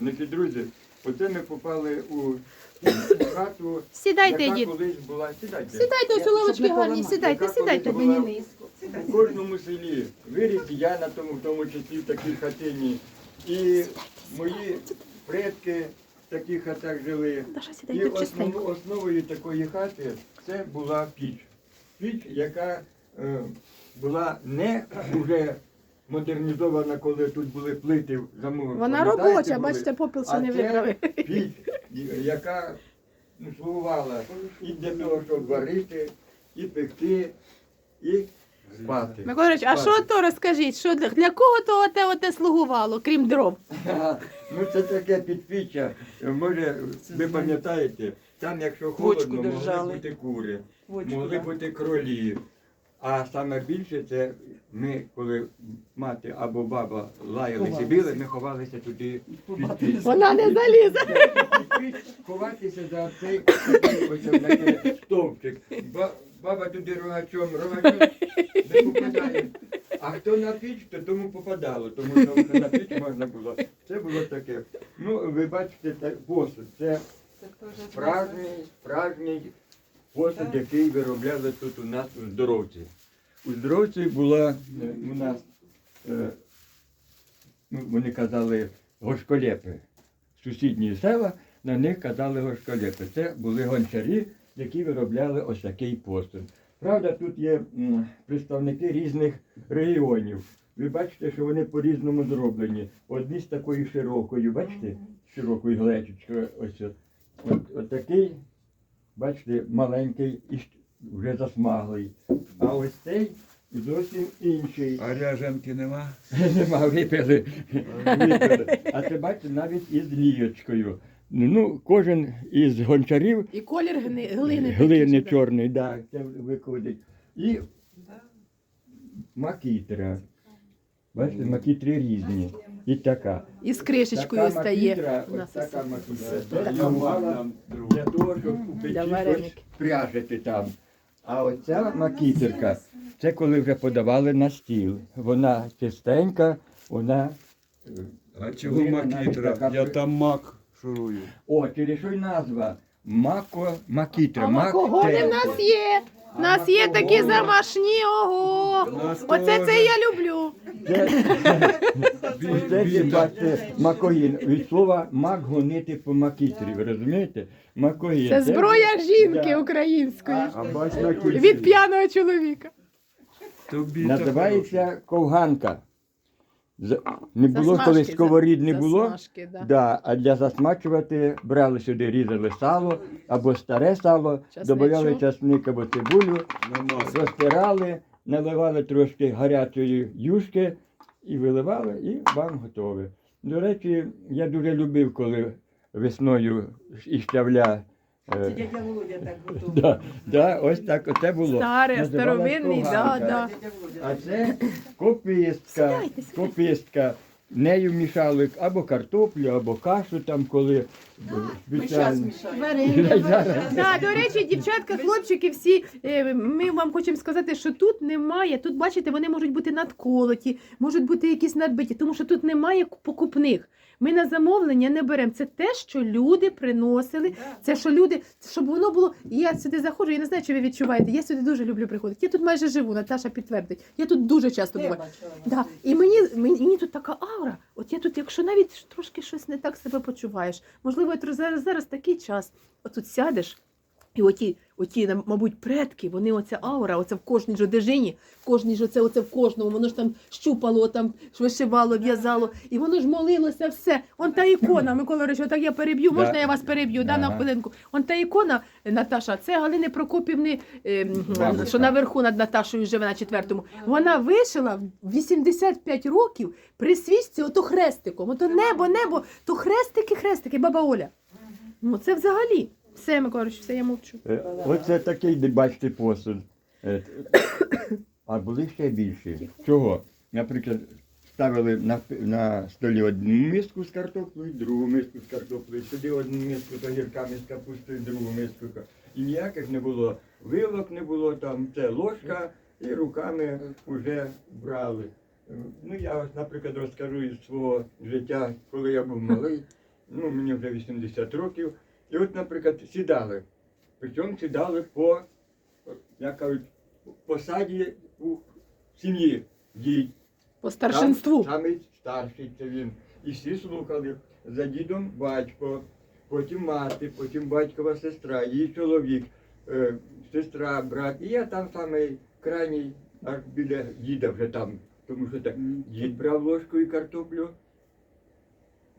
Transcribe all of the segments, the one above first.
Значить, друзі, оце ми попали у хату, Сідайте, яка дід. колись була. Сідайте. Сідайте, ось у лавочки гарні, сідайте, Яка сідайте. колись була В кожному селі виріс я на тому, в тому числі в такій хатині. І мої предки в таких хатах жили. Даша, І сідайте основ, чистенько. основою такої хати це була піч. Піч, яка е, була не вже модернізована, коли тут були плити замовлені. Вона робоча, бачите, попіл ще не це вибрали. Піч, яка ну, слугувала і для того, щоб варити, і пекти, і спати. Миколаївич, а що то розкажіть? Що для, для кого то оте, оте слугувало, крім дров? Ну це таке підпіччя. Може, ви пам'ятаєте, там, якщо холодно, могли держали. бути кури, Водичку, могли да. бути кролі. А саме більше це ми, коли мати або баба лаялися і били, ми ховалися туди під піч. Вона не залізе. Під піч Ховатися за цей такий ось такий стовпчик. Ба- Баба туди рогачом, рогачом не попадає. А хто на піч, то тому попадало, тому що на піч можна було. Це було таке. Ну, ви бачите, це посуд. Це справжній, справжній посуд, який виробляли тут у нас у здоровці. У здоровці була е, у нас, е, ну, вони казали, гошколєпи. Сусідні села, на них казали гошколєпи. Це були гончарі, які виробляли ось такий посуд. Правда, тут є представники різних регіонів. Ви бачите, що вони по-різному зроблені. Одні з такою широкою, бачите, широкою глечечкою. Ось от, от такий, бачите, маленький і вже засмаглий. А ось цей зовсім інший. А ряженки нема? Нема, випили. випили. А це бачите, навіть із лієчкою. Ну, кожен із гончарів І колір гни- глини. глини такий чорний, да, це виходить. І макітра. Бачите, макітри різні. І така. І з кришечкою Така стає. макітра, У ось нас така ось. макітра. Це для того, щоб у Для печі щось вареників. пряжити там. А оця макітерка, це коли вже подавали на стіл. Вона чистенька, вона. е, А чого глина навіть макітра? така Я при- там мак шурую. О, через що й назва? Мако макітра. А мак макогони в нас є. У нас є такі замашні, ого. Оце це я люблю. Це, бачите, макогін. Від слова мак гонити по макітрі. Ви розумієте? Макогін. Це зброя жінки української. А бач на кільці. Від п'яного чоловіка. Називається ковганка. З- Не було Засмажки, колись сковорід не було. засмажки, да. Да, а для засмачувати брали сюди, різали сало або старе сало, Часничок. додавали часник або цибулю, намазав. розтирали, наливали трошки гарячої юшки і виливали, і вам готове. До речі, я дуже любив, коли весною і щавля. Це Е, дядя Володя так готував. да, да, ось так оце було. Старе, Називалась старовинний, да, да. Дядя Володя. А це копистка. Сідайте, сідайте. Копистка. Нею мішали або картоплю, або кашу там, коли Да, до речі, дівчатка, хлопчики, всі е, ми вам хочемо сказати, що тут немає. Тут, бачите, вони можуть бути надколоті, можуть бути якісь надбиті, тому що тут немає покупних. Ми на замовлення не беремо. Це те, що люди приносили. Це що люди, щоб воно було. Я сюди заходжу, я не знаю, чи ви відчуваєте. Я сюди дуже люблю приходити. Я тут майже живу, Наташа підтвердить. Я тут дуже часто буваю. Да. І мені, мені, мені тут така аура. От я тут, якщо навіть трошки щось не так себе почуваєш, можливо, зараз, зараз такий час. Отут сядеш, і оті, оті, мабуть, предки, вони оця аура, оце в кожній ж одежині, в кожній ж оце, оце в кожному, воно ж там щупало, там вишивало, в'язало, і воно ж молилося все. Он та ікона, Микола Рич, отак я переб'ю, можна я вас переб'ю, да, на хвилинку. Он та ікона, е, Наташа, це Галини Прокопівни, е, що наверху над Наташою живе на четвертому. Вона вишила в 85 років при свічці ото хрестиком. Ото небо, небо, то хрестики, хрестики, баба Оля. Ну це взагалі. Все, Миколаївич, все, я мовчу. Е, Оце такий, де бачите, посуд. Е, А були ще більші. Чого? Наприклад, ставили на, на столі одну миску з картоплею, другу миску з картоплею, сюди одну миску з огірками, з капустою, другу миску. І ніяких не було вилок, не було там, це ложка, і руками вже брали. Ну, я, наприклад, розкажу із свого життя, коли я був малий. ну мені вже 80 років. І от, наприклад, сідали. Причому сідали по, як кажуть, посаді у сім'ї. Дід. По старшинству. Сам, самий старший це він. І всі слухали. За дідом батько, потім мати, потім батькова сестра, її чоловік, е, сестра, брат. І я там самий крайній, аж біля діда вже там. Тому що так, дід брав ложку і картоплю,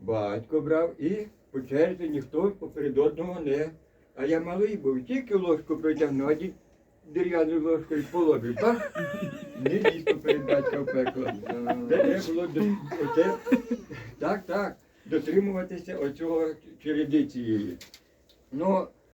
батько брав і по черзі ніхто поперед одного не. А я малий був, тільки ложку протягну, а дід дерев'яною ложкою положив. Так? Не дійсно перед батька в пекло. Це було оце, так, так, дотримуватися оцього череди цієї. Ну,